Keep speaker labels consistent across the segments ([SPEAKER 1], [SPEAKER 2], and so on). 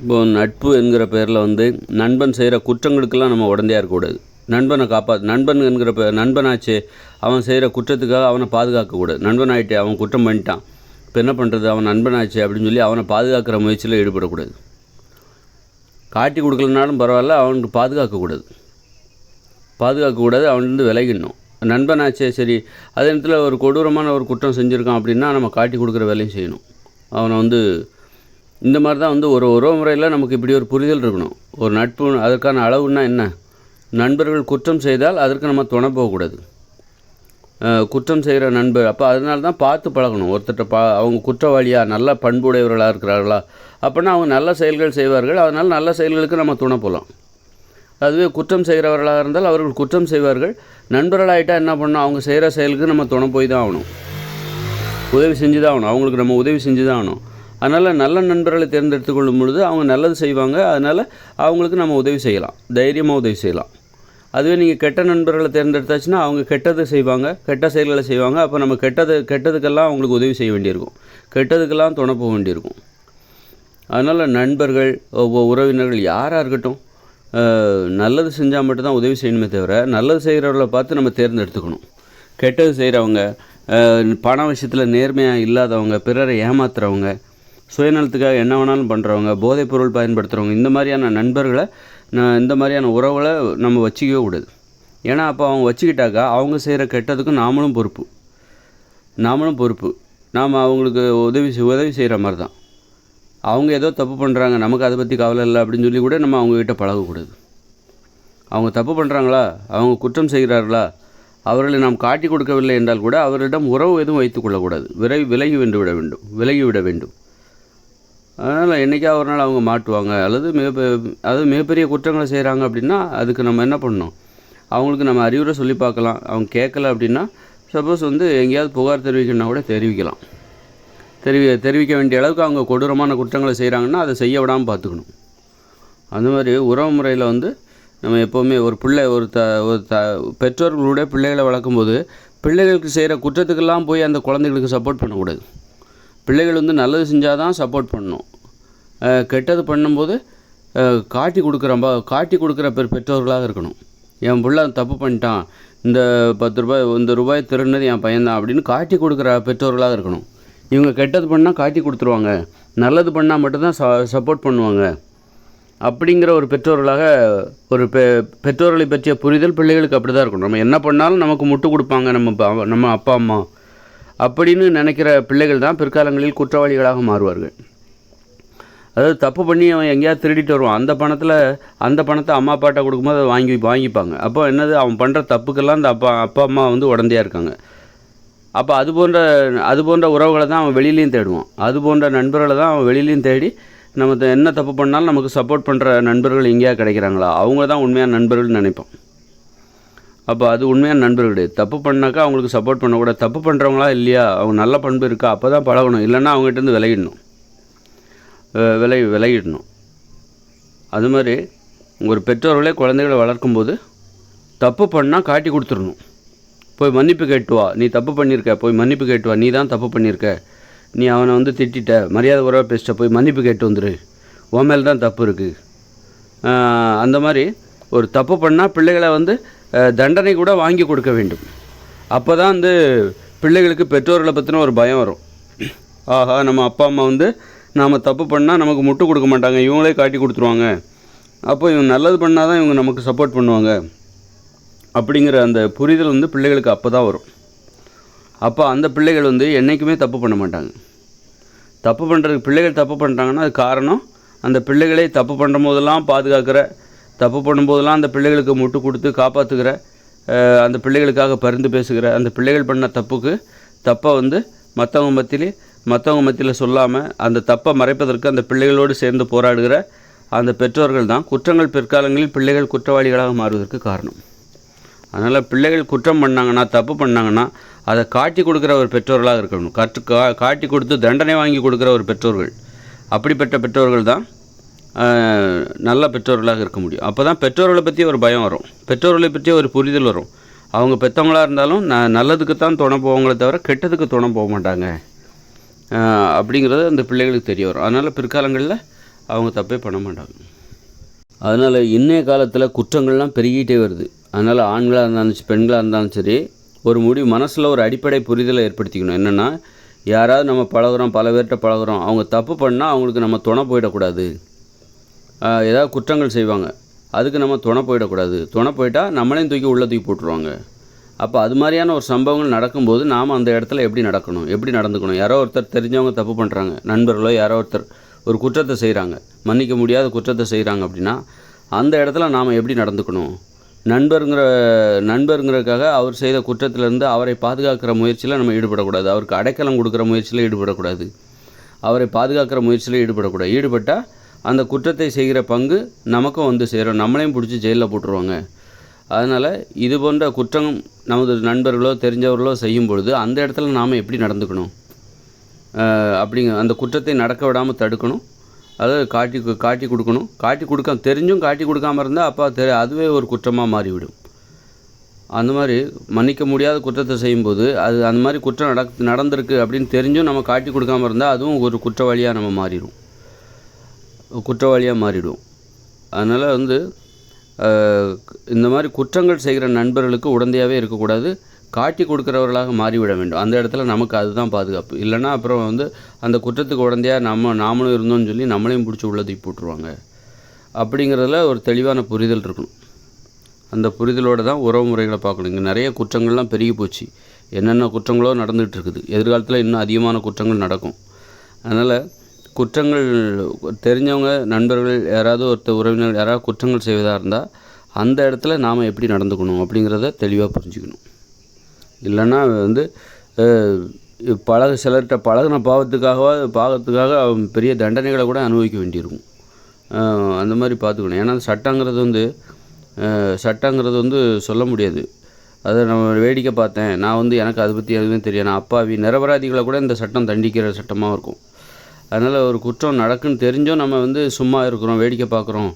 [SPEAKER 1] இப்போ நட்பு என்கிற பேரில் வந்து நண்பன் செய்கிற குற்றங்களுக்கெல்லாம் நம்ம உடந்தையாக இருக்கக்கூடாது. நண்பனை காப்பா நண்பன் என்கிற பே நண்பனாச்சே அவன் செய்கிற குற்றத்துக்காக அவனை பாதுகாக்கக்கூடாது. நண்பன் ஆகிட்டே அவன் குற்றம் பண்ணிட்டான். இப்போ என்ன பண்ணுறது அவன் நண்பனாச்சு அப்படின்னு சொல்லி அவனை பாதுகாக்கிற முயற்சியில் ஈடுபடக்கூடாது. காட்டி கொடுக்கலனாலும் பரவாயில்ல அவனுக்கு பாதுகாக்கக்கூடாது. பாதுகாக்கக்கூடாது அவன்லேருந்து விலகிடணும். நண்பனாச்சே சரி அதே நேரத்தில் ஒரு கொடூரமான ஒரு குற்றம் செஞ்சுருக்கான் அப்படின்னா நம்ம காட்டி கொடுக்குற வேலையும் செய்யணும். அவனை வந்து இந்த மாதிரி தான் வந்து ஒரு உறவு முறையில் நமக்கு இப்படி ஒரு புரிதல் இருக்கணும். ஒரு நட்பு அதற்கான அளவுன்னா என்ன? நண்பர்கள் குற்றம் செய்தால் அதற்கு நம்ம துணை போகக்கூடாது. குற்றம் செய்கிற நண்பர் அப்போ அதனால தான் பார்த்து பழகணும். ஒருத்தர்கிட்ட பா அவங்க குற்றவாளியாக நல்ல பண்புடையவர்களாக இருக்கிறார்களா? அப்படின்னா அவங்க நல்ல செயல்கள் செய்வார்கள். அதனால் நல்ல செயல்களுக்கு நம்ம துணை போகலாம். அதுவே குற்றம் செய்கிறவர்களாக இருந்தால் அவர்கள் குற்றம் செய்வார்கள். நண்பர்களாகிட்டால் என்ன பண்ணணும்? அவங்க செய்கிற செயலுக்கு நம்ம துணை போய் தான் ஆகணும். உதவி செஞ்சு தான் ஆகணும். அவங்களுக்கு நம்ம உதவி செஞ்சு தான் ஆகணும். அதனால் நல்ல நண்பர்களை தேர்ந்தெடுத்து கொள்ளும் பொழுது அவங்க நல்லது செய்வாங்க. அதனால் அவங்களுக்கு நம்ம உதவி செய்யலாம். தைரியமாக உதவி செய்யலாம். அதுவே நீங்கள் கெட்ட நண்பர்களை தேர்ந்தெடுத்தாச்சுன்னா அவங்க கெட்டது செய்வாங்க. கெட்ட செயல்களை செய்வாங்க. அப்போ நம்ம கெட்டது கெட்டதுக்கெல்லாம் அவங்களுக்கு உதவி செய்ய வேண்டியிருக்கும். கெட்டதுக்கெல்லாம் துணை போக வேண்டியிருக்கும். அதனால் நண்பர்கள் ஒவ்வொரு உறவினர்கள் யாராக இருக்கட்டும் நல்லது செஞ்சால் மட்டும்தான் உதவி செய்யணுமே தவிர நல்லது செய்கிறவர்களை பார்த்து நம்ம தேர்ந்தெடுத்துக்கணும். கெட்டது செய்கிறவங்க பண விஷயத்தில் நேர்மையாக இல்லாதவங்க பிறரை ஏமாத்துறவங்க சுயநலத்துக்காக என்ன வேணாலும் பண்ணுறவங்க போதைப் பொருள் பயன்படுத்துகிறவங்க இந்த மாதிரியான நண்பர்களை நான் இந்த மாதிரியான உறவுகளை நம்ம வச்சுக்கவே கூடாது. ஏன்னா அப்போ அவங்க வச்சுக்கிட்டாக்கா அவங்க செய்கிற கெட்டதுக்கு நாமளும் பொறுப்பு. நாமளும் பொறுப்பு. நாம் அவங்களுக்கு உதவி உதவி செய்கிற மாதிரி தான் அவங்க ஏதோ தப்பு பண்ணுறாங்க நமக்கு அதை பற்றி கவலை இல்லை அப்படின்னு சொல்லி கூட நம்ம அவங்கக்கிட்ட பழகக்கூடாது அவங்க தப்பு பண்ணுறாங்களா அவங்க குற்றம் செய்கிறார்களா? அவர்களை நாம் காட்டி கொடுக்கவில்லை என்றால் கூட அவரிடம் உறவு எதுவும் வைத்துக்கொள்ளக்கூடாது விரை விலகி வென்று விட வேண்டும். விலகி விட வேண்டும். அதனால் என்றைக்கா ஒரு நாள் அவங்க மாட்டுவாங்க? அல்லது மிக அதாவது மிகப்பெரிய குற்றங்களை செய்கிறாங்க அப்படின்னா அதுக்கு நம்ம என்ன பண்ணணும்? அவங்களுக்கு நம்ம அறிவுரை சொல்லி பார்க்கலாம். அவங்க கேட்கல அப்படின்னா சப்போஸ் வந்து எங்கேயாவது புகார் தெரிவிக்கணும்னா கூட தெரிவிக்கலாம். தெரிவி தெரிவிக்க வேண்டிய அளவுக்கு அவங்க கொடூரமான குற்றங்களை செய்கிறாங்கன்னா அதை செய்ய விடாமல் பார்த்துக்கணும். அந்த மாதிரி உறவு முறையில் வந்து நம்ம எப்போவுமே ஒரு பிள்ளை ஒரு த ஒரு த பெற்றோர்களுடைய பிள்ளைகளை வளர்க்கும்போது பிள்ளைகளுக்கு செய்கிற குற்றத்துக்கெல்லாம் போய் அந்த குழந்தைகளுக்கு சப்போர்ட் பண்ணக்கூடாது. பிள்ளைகள் வந்து நல்லது செஞ்சால் தான் சப்போர்ட் பண்ணணும். கெட்டது பண்ணும்போது காட்டி கொடுக்குறம்பா காட்டி கொடுக்குற பெ பெற்றோர்களாக இருக்கணும். என் பிள்ளை தப்பு பண்ணிட்டான். இந்த பத்து ரூபாய் இந்த ரூபாய் திருடினது என் பையன்தான் அப்படின்னு காட்டி கொடுக்குற பெற்றோர்களாக இருக்கணும். இவங்க கெட்டது பண்ணால் காட்டி கொடுத்துருவாங்க. நல்லது பண்ணால் மட்டும்தான் ச சப்போர்ட் பண்ணுவாங்க. அப்படிங்கிற ஒரு பெற்றோர்களாக ஒரு பெ பெற்றோர்களை பற்றிய புரிதல் பிள்ளைகளுக்கு அப்படி தான் இருக்கணும். நம்ம என்ன பண்ணாலும் நமக்கு முட்டு கொடுப்பாங்க நம்ம நம்ம அப்பா அம்மா. அப்படின்னு நினைக்கிற பிள்ளைகள் தான் பிற்காலங்களில் குற்றவாளிகளாக மாறுவார்கள். அதாவது தப்பு பண்ணி அவன் எங்கேயாவது திருடிட்டு வருவான். அந்த பணத்தில் அந்த பணத்தை அம்மா அப்பாட்ட கொடுக்கும்போது அதை வாங்கி வாங்கிப்பாங்க. அப்போ என்னது அவன் பண்ணுற தப்புக்கெல்லாம் அந்த அப்பா அப்பா அம்மா வந்து உடந்தையாக இருக்காங்க. அப்போ அது போன்ற அது போன்ற உறவுகளை தான் அவன் வெளியிலையும் தேடுவான். அது போன்ற நண்பர்களை தான் அவன் வெளியிலையும் தேடி நம்ம த- என்ன தப்பு பண்ணாலும் நமக்கு சப்போர்ட் பண்ணுற நண்பர்கள் எங்கேயா கிடைக்கிறாங்களா? அவங்க தான் உண்மையான நண்பர்கள்னு நினைப்போம். அப்போ அது உண்மையான நண்பர்கள் கிடையாது. தப்பு பண்ணாக்கா அவங்களுக்கு சப்போர்ட் பண்ணக்கூடாது. தப்பு பண்ணுறவங்களா இல்லையா? அவங்க நல்ல பண்பு இருக்கா? அப்போ தான் பழகணும். இல்லைன்னா அவங்ககிட்டருந்து விலகிடணும். விலை விலையிடணும். அது மாதிரி ஒரு பெற்றோர்களே குழந்தைகளை வளர்க்கும்போது தப்பு பண்ணால் காட்டி கொடுத்துடணும். போய் மன்னிப்பு கேட்டு வா. நீ தப்பு பண்ணியிருக்க போய் மன்னிப்பு கேட்டு வா. நீ தான் தப்பு பண்ணியிருக்க. நீ அவனை வந்து திட்டிட்ட மரியாதை உறவை பேசிட்ட போய் மன்னிப்பு கேட்டு வந்துடு உன் மேல் தான் தப்பு இருக்குது அந்த மாதிரி ஒரு தப்பு பண்ணால் பிள்ளைகளை வந்து தண்டனை கூட வாங்கி கொடுக்க வேண்டும். அப்போ தான் வந்து பிள்ளைகளுக்கு பெற்றோர்களை பற்றின ஒரு பயம் வரும். ஆஹா நம்ம அப்பா அம்மா வந்து நாம் தப்பு பண்ணால் நமக்கு முட்டு கொடுக்க மாட்டாங்க. இவங்களே காட்டி கொடுத்துருவாங்க. அப்போ இவங்க நல்லது பண்ணால் தான் இவங்க நமக்கு சப்போர்ட் பண்ணுவாங்க. அப்படிங்கிற அந்த புரிதல் வந்து பிள்ளைகளுக்கு அப்போ தான் வரும். அப்போ அந்த பிள்ளைகள் வந்து என்றைக்குமே தப்பு பண்ண மாட்டாங்க. தப்பு பண்ணுறதுக்கு பிள்ளைகள் தப்பு பண்ணுறாங்கன்னா அது காரணம். அந்த பிள்ளைகளே தப்பு பண்ணுற போதெல்லாம் பாதுகாக்கிற தப்பு பண்ணும்போதெல்லாம் அந்த பிள்ளைகளுக்கு முட்டு கொடுத்து காப்பாற்றுக்கிற அந்த பிள்ளைகளுக்காக பரிந்து பேசுகிற அந்த பிள்ளைகள் பண்ண தப்புக்கு தப்பை வந்து மற்றவங்க மத்தியிலே மற்றவங்க மத்தியில் சொல்லாமல் அந்த தப்பை மறைப்பதற்கு அந்த பிள்ளைகளோடு சேர்ந்து போராடுகிற அந்த பெற்றோர்கள் தான் குற்றங்கள் பிற்காலங்களில் பிள்ளைகள் குற்றவாளிகளாக மாறுவதற்கு காரணம். அதனால் பிள்ளைகள் குற்றம் பண்ணாங்கன்னா தப்பு பண்ணாங்கன்னா அதை காட்டி கொடுக்குற ஒரு பெற்றோர்களாக இருக்கணும். கற்று கா காட்டி கொடுத்து தண்டனை வாங்கி கொடுக்குற ஒரு பெற்றோர்கள். அப்படிப்பட்ட பெற்றோர்கள் தான் நல்ல பெற்றோர்களாக இருக்க முடியும். அப்போ தான் பெற்றோர்களை பற்றி ஒரு பயம் வரும். பெற்றோர்களை பற்றி ஒரு புரிதல் வரும். அவங்க பெற்றவங்களாக இருந்தாலும் ந நல்லதுக்கு தான் துணை போவாங்களே தவிர கெட்டதுக்கு துணை போக மாட்டாங்க. அப்படிங்கிறது அந்த பிள்ளைகளுக்கு தெரிய வரும். அதனால் பிற்காலங்களில் அவங்க தப்பே பண்ண மாட்டாங்க. அதனால் இன்றைய காலத்தில் குற்றங்கள்லாம் பெருகிட்டே வருது. அதனால் ஆண்களாக இருந்தாலும் சரி பெண்களாக இருந்தாலும் சரி ஒரு முடிவு மனசில் ஒரு அடிப்படை புரிதலை ஏற்படுத்திக்கணும். என்னென்னா யாராவது நம்ம பழகுறோம் பல பேர்கிட்ட பழகிறோம் அவங்க தப்பு பண்ணால் அவங்களுக்கு நம்ம துணை போயிடக்கூடாது. ஏதாவது குற்றங்கள் செய்வாங்க அதுக்கு நம்ம துணை போயிடக்கூடாது. துணை போயிட்டால் நம்மளையும் தூக்கி உள்ளே தூக்கி போட்டுருவாங்க. அப்போ அது மாதிரியான ஒரு சம்பவங்கள் நடக்கும்போது நாம் அந்த இடத்துல எப்படி நடக்கணும்? எப்படி நடந்துக்கணும்? யாரோ ஒருத்தர் தெரிஞ்சவங்க தப்பு பண்ணுறாங்க நண்பர்களோ யாரோ ஒருத்தர் ஒரு குற்றத்தை செய்கிறாங்க மன்னிக்க முடியாத குற்றத்தை செய்கிறாங்க அப்படின்னா அந்த இடத்துல நாம் எப்படி நடந்துக்கணும்? நண்பருங்கிற நண்பருங்கிறதுக்காக அவர் செய்த குற்றத்திலேருந்து அவரை பாதுகாக்கிற முயற்சியில் நம்ம ஈடுபடக்கூடாது. அவருக்கு அடைக்கலம் கொடுக்குற முயற்சியில் ஈடுபடக்கூடாது. அவரை பாதுகாக்கிற முயற்சியில் ஈடுபடக்கூடாது. ஈடுபட்டால் அந்த குற்றத்தை செய்கிற பங்கு நமக்கும் வந்து சேரும். நம்மளையும் பிடிச்சி ஜெயிலில் போட்டுருவாங்க. அதனால் இது போன்ற குற்றம் நமது நண்பர்களோ தெரிஞ்சவர்களோ செய்யும் பொழுது அந்த இடத்துல நாம் எப்படி நடந்துக்கணும்? அப்படிங்க அந்த குற்றத்தை நடக்க விடாமல் தடுக்கணும். அதாவது காட்டி காட்டி கொடுக்கணும். காட்டி கொடுக்க தெரிஞ்சும் காட்டி கொடுக்காம இருந்தால் அப்போ தெ அதுவே ஒரு குற்றமாக மாறிவிடும். அந்த மாதிரி மன்னிக்க முடியாத குற்றத்தை செய்யும்போது அது அந்த மாதிரி குற்றம் நடக் நடந்திருக்கு அப்படின்னு தெரிஞ்சும் நம்ம காட்டி கொடுக்காம இருந்தால் அதுவும் ஒரு குற்றவாளியாக நம்ம மாறிடும் குற்றவாளியாக மாறிடும். அதனால் வந்து இந்த மாதிரி குற்றங்கள் செய்கிற நண்பர்களுக்கு உடந்தையாகவே இருக்கக்கூடாது. காட்டி கொடுக்குறவர்களாக மாறிவிட வேண்டும். அந்த இடத்துல நமக்கு அதுதான் பாதுகாப்பு. இல்லைன்னா அப்புறம் வந்து அந்த குற்றத்துக்கு உடந்தையாக நம்ம நாமளும் இருந்தோம்னு சொல்லி நம்மளையும் பிடிச்சி உள்ளதை போட்டுருவாங்க. அப்படிங்கிறதுல ஒரு தெளிவான புரிதல் இருக்கணும். அந்த புரிதலோடு தான் உறவு முறைகளை பார்க்கணும். இங்கே நிறைய குற்றங்கள்லாம் பெருகி போச்சு. என்னென்ன குற்றங்களோ நடந்துகிட்டு இருக்குது. எதிர்காலத்தில் இன்னும் அதிகமான குற்றங்கள் நடக்கும். அதனால் குற்றங்கள் தெரிஞ்சவங்க நண்பர்கள் யாராவது ஒருத்தர் உறவினர் யாராவது குற்றங்கள் செய்வதாக இருந்தால் அந்த இடத்துல நாம் எப்படி நடந்துக்கணும் அப்படிங்கிறத தெளிவாக புரிஞ்சுக்கணும். இல்லைன்னா வந்து பழக சிலர்கிட்ட பழகின பாவத்துக்காகவா பாவத்துக்காக அவன் பெரிய தண்டனைகளை கூட அனுபவிக்க வேண்டியிருக்கும். அந்த மாதிரி பார்த்துக்கணும். ஏன்னா சட்டங்கிறது வந்து சட்டங்கிறது வந்து சொல்ல முடியாது. அதை நம்ம வேடிக்கை பார்த்தேன். நான் வந்து எனக்கு அதை பற்றி எதுவுமே தெரியாது. நான் அப்பாவி நிரபராதிகளை கூட இந்த சட்டம் தண்டிக்கிற சட்டமாக இருக்கும். அதனால் ஒரு குற்றம் நடக்குன்னு தெரிஞ்சும் நம்ம வந்து சும்மா இருக்கிறோம் வேடிக்கை பார்க்குறோம்.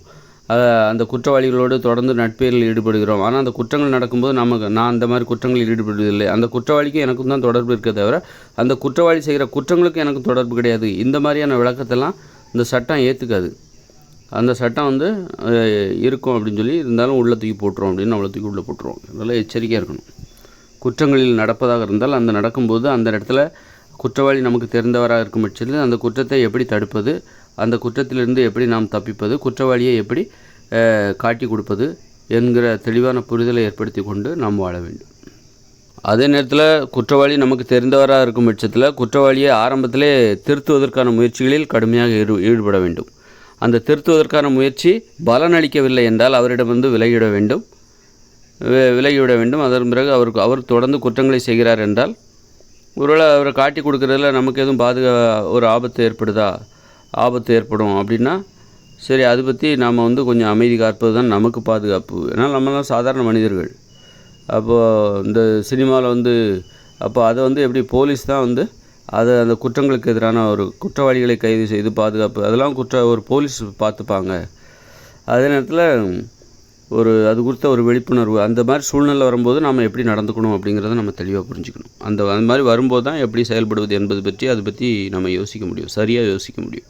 [SPEAKER 1] அந்த குற்றவாளிகளோடு தொடர்ந்து நட்பேரில் ஈடுபடுகிறோம். ஆனால் அந்த குற்றங்கள் நடக்கும்போது நமக்கு நான் அந்த மாதிரி குற்றங்களில் ஈடுபடுவதில்லை. அந்த குற்றவாளிக்கும் எனக்கும் தான் தொடர்பு இருக்கே தவிர அந்த குற்றவாளி செய்கிற குற்றங்களுக்கும் எனக்கு தொடர்பு கிடையாது. இந்த மாதிரியான விளக்கத்தெல்லாம் இந்த சட்டம் ஏற்றுக்காது அந்த சட்டம் வந்து இருக்கும் அப்படின்னு சொல்லி இருந்தாலும் உள்ளே தூக்கி போட்டுரும் அப்படின்னு அவ்வளோ தூக்கி உள்ளே போட்டுருவோம் அதனால் எச்சரிக்கையாக இருக்கணும். குற்றங்களில் நடப்பதாக இருந்தால் அந்த நடக்கும்போது அந்த இடத்துல குற்றவாளி நமக்கு தெரிந்தவராக இருக்கும் பட்சத்தில் அந்த குற்றத்தை எப்படி தடுப்பது அந்த குற்றத்திலிருந்து எப்படி நாம் தப்பிப்பது குற்றவாளியை எப்படி காட்டி கொடுப்பது என்கிற தெளிவான புரிதலை ஏற்படுத்தி கொண்டு நாம் வாழ வேண்டும். அதே நேரத்தில் குற்றவாளி நமக்கு தெரிந்தவராக இருக்கும் பட்சத்தில் குற்றவாளியை ஆரம்பத்திலே திருத்துவதற்கான முயற்சிகளில் கடுமையாக ஈடுபட வேண்டும். அந்த திருத்துவதற்கான முயற்சி பலனளிக்கவில்லை என்றால் அவரிடம் வந்து விலகிவிட வேண்டும். விலகிவிட வேண்டும். அதன் பிறகு அவருக்கு அவர் தொடர்ந்து குற்றங்களை செய்கிறார் என்றால் ஒருவேளை அவரை காட்டி கொடுக்குறதுல நமக்கு எதுவும் பாதுகா ஒரு ஆபத்து ஏற்படுதா? ஆபத்து ஏற்படும் அப்படின்னா சரி அதை பற்றி நாம் வந்து கொஞ்சம் அமைதி காப்பது தான் நமக்கு பாதுகாப்பு. ஏன்னா நம்மலாம் சாதாரண மனிதர்கள். அப்போது இந்த சினிமாவில் வந்து அப்போ அதை வந்து எப்படி போலீஸ் தான் வந்து அதை அந்த குற்றங்களுக்கு எதிரான ஒரு குற்றவாளிகளை கைது செய்து பாதுகாப்பு. அதெல்லாம் குற்ற ஒரு போலீஸ் பார்த்துப்பாங்க. அதே நேரத்தில் ஒரு அது குறித்த ஒரு விழிப்புணர்வு அந்த மாதிரி சூழ்நிலை வரும்போது நம்ம எப்படி நடந்துக்கணும் அப்படிங்கிறத நம்ம தெளிவாக புரிஞ்சுக்கணும். அந்த அந்த மாதிரி வரும்போது தான் எப்படி செயல்படுவது என்பது பற்றி அதை பற்றி நம்ம யோசிக்க முடியும் சரியாக யோசிக்க முடியும்.